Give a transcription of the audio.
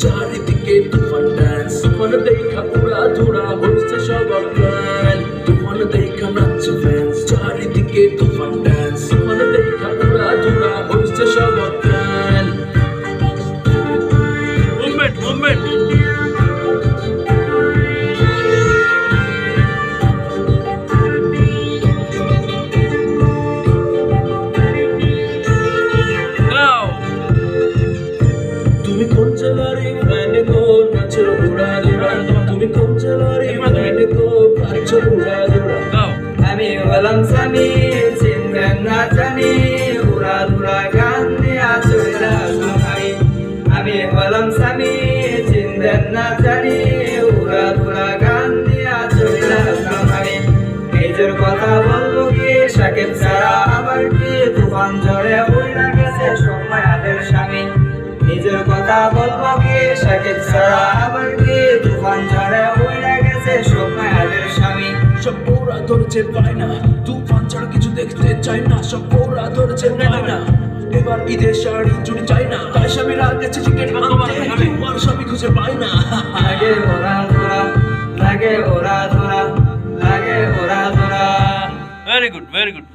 চারিদিকে তুফান ড্যান্স তুফান দেখা উড়া ধুরা হচ্ছে সব অজ্ঞান তুফান দেখা নাচছে ফ্যান্স চারিদিকে তুফান আমি হলাম স্বামী চিনবেন না জানি, উড়া ধুরা গান দিয়া আমি নিজের কথা বলব কি সাকিব ছাড়া আবার কি, তুফান ঝড়ে কথা বলব কি? সাকিব ছাড়া আবার কি? তুফান ঝড়ে উড়া গেছে সময় স্বামী। সব ওরা ধরেছে পায় না তুফান ছাড়া কিছু দেখতে চাই না। সব ওরা ধরেছে পায় না এবার ঈদের শাড়ি চুরি চাই না। তাই স্বামীরা গেছে টিকিট আনতে তোমার স্বামী খুঁজে পায় না। লাগে ওরা ধরা লাগে ওরা ধরা লাগে ওরা ধরা। Very good, very good.